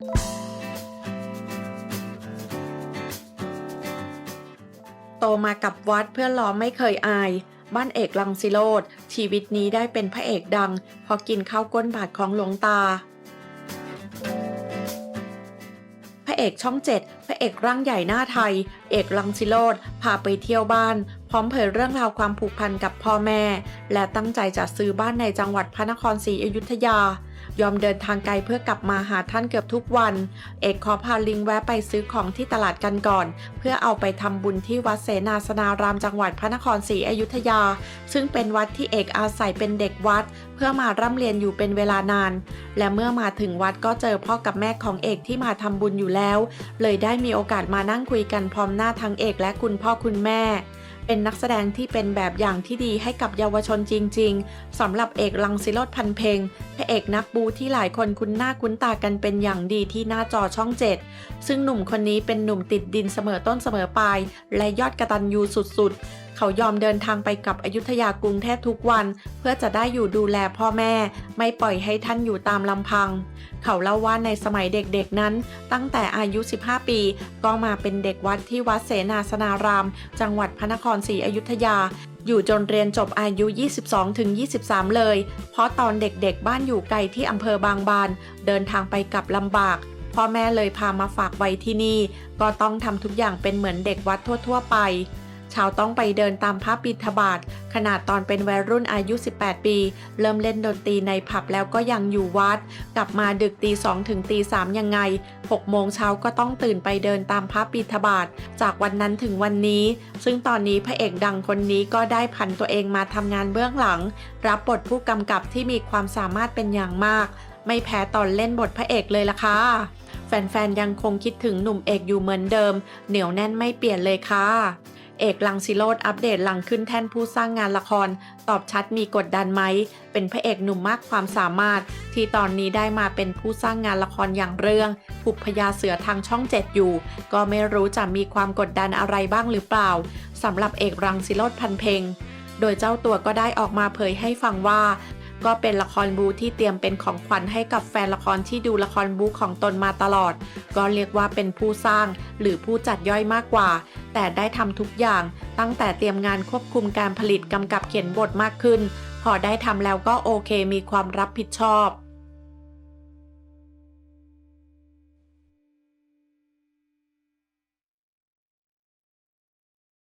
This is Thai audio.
โตมากับวัดเพื่อนล้อมไม่เคยอาย บ้านเอกลังสิโรดชีวิตนี้ได้เป็นพระเอกดัง พอกินข้าวก้นบาทของหลวงตา พระเอกช่องเจ็ดพระเอกร่างใหญ่หน้าไทย เอกลังสิโรดพาไปเที่ยวบ้าน พร้อมเผยเรื่องราวความผูกพันกับพ่อแม่ และตั้งใจจะซื้อบ้านในจังหวัดพระนครศรีอยุธยา ยอมเดินทางไกลเพื่อกลับมาหาท่านเกือบทุกวัน เอกขอพาลิงแวะไปซื้อของที่ตลาดกันก่อน เพื่อเอาไปทำบุญที่วัดเสนาสนารามจังหวัดพระนครศรีอยุธยา ซึ่งเป็นวัดที่เอกอาศัยเป็นเด็กวัด เพื่อมาร่ำเรียนอยู่เป็นเวลานาน และเมื่อมาถึงวัดก็เจอพ่อกับแม่ของเอกที่มาทำบุญอยู่แล้ว เลยได้มีโอกาสมานั่งคุยกันพร้อมหน้าทั้งเอกและคุณพ่อคุณแม่ เป็นนักแสดงที่เป็นแบบอย่างที่ดีให้กับเยาวชนจริง ๆสำหรับเอกลังสิโรดพันเพงพระเอกนักบูที่หลายคนคุ้นหน้าคุ้นตากันเป็นอย่างดีที่หน้าจอช่องเจ็ดซึ่งหนุ่มคนนี้เป็นหนุ่มติดดินเสมอต้นเสมอปลายและยอดกระตันยูสุดๆ เขายอมเดินทางไปกับอยุธยากรุงเทพทุกวัน เพื่อจะได้อยู่ดูแลพ่อแม่ ไม่ปล่อยให้ท่านอยู่ตามลำพัง เขาเล่าว่าในสมัยเด็กๆนั้น ตั้งแต่อายุ 15 ปี ก็มาเป็นเด็กวัดที่วัดเสนาสนาราม จังหวัดพระนครศรีอยุธยาอยู่จนเรียนจบอายุ 22ถึง23 เลย เพราะตอนเด็กๆ บ้านอยู่ไกลที่อำเภอบางบาน เดินทางไปกลับลำบาก พ่อแม่เลยพามาฝากไว้ที่นี่ ก็ต้องทำทุกอย่างเป็นเหมือนเด็กวัดทั่วๆไป ชาวต้องไปเดินตามพระบิณฑบาตขนาดตอนเป็นวัยรุ่นอายุ 18 ปี เริ่มเล่นดนตรีในผับแล้วก็ยังอยู่วัด กลับมาดึกตีสองถึงตีสามยังไง 6 โมงเช้าก็ต้องตื่นไปเดินตามพระบิณฑบาตจากวันนั้นถึงวันนี้ ซึ่งตอนนี้พระเอกดังคนนี้ก็ได้ผันตัวเองมาทำงานเบื้องหลัง รับบทผู้กำกับที่มีความสามารถเป็นอย่างมาก ไม่แพ้ตอนเล่นบทพระเอกเลยล่ะค่ะแฟนๆ ยังคงคิดถึงหนุ่มเอกอยู่เหมือนเดิม เหนียวแน่นไม่เปลี่ยนเลยค่ะ เอกลังสิโรดอัปเดตหลังขึ้นแท่นผู้สร้างงานละคร ตอบชัดมีกดดันไหม เป็นพระเอกหนุ่มมากความสามารถ ที่ตอนนี้ได้มาเป็นผู้สร้างงานละครอย่างเรื่องผูกพญาเสือทางช่องเจ็ดอยู่ ก็ไม่รู้จะมีความกดดันอะไรบ้างหรือเปล่าสำหรับเอกรังสิโรดพันเพงโดยเจ้าตัวก็ได้ออกมาเผยให้ฟังว่า ก็เป็นละครบูที่เตรียมเป็นของขวัญให้กับแฟนละครที่ดูละครบูของตนมาตลอด ก็เรียกว่าเป็นผู้สร้างหรือผู้จัดย่อยมากกว่า แต่ได้ทำทุกอย่าง ตั้งแต่เตรียมงานควบคุมการผลิตกำกับเขียนบทมากขึ้น พอได้ทำแล้วก็โอเคมีความรับผิดชอบ